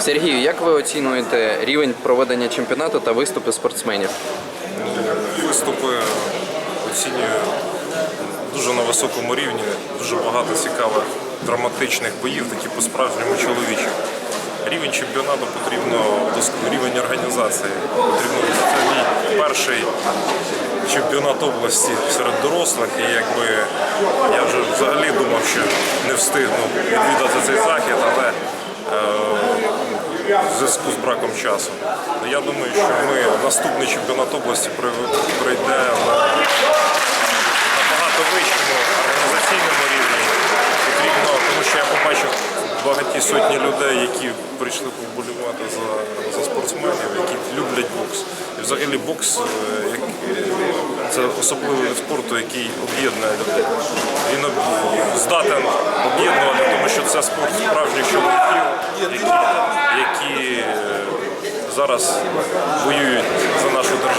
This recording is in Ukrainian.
Сергію, як ви оцінюєте рівень проведення чемпіонату та виступи спортсменів? Виступи оцінюю дуже на високому рівні, дуже багато цікавих драматичних боїв, такі по-справжньому чоловічі. Рівень чемпіонату потрібно рівень організації потрібно це мій перший чемпіонат області серед дорослих. І якби я вже взагалі думав, що не встигну відвідати цей захід, але зв'язку з браком часу. Я думаю, що ми наступний чемпіонат області при- пройде на набагато вищому організаційному рівні. Потрібно, тому що я побачив багаті сотні людей, які прийшли поболівати за, за спортсменів, які люблять бокс. І взагалі бокс е, як, е, це особливий вид спорту, який об'єднує людей. Він здатен об'єднувати, тому що це спорт справжніх зараз воюють за нашу державу.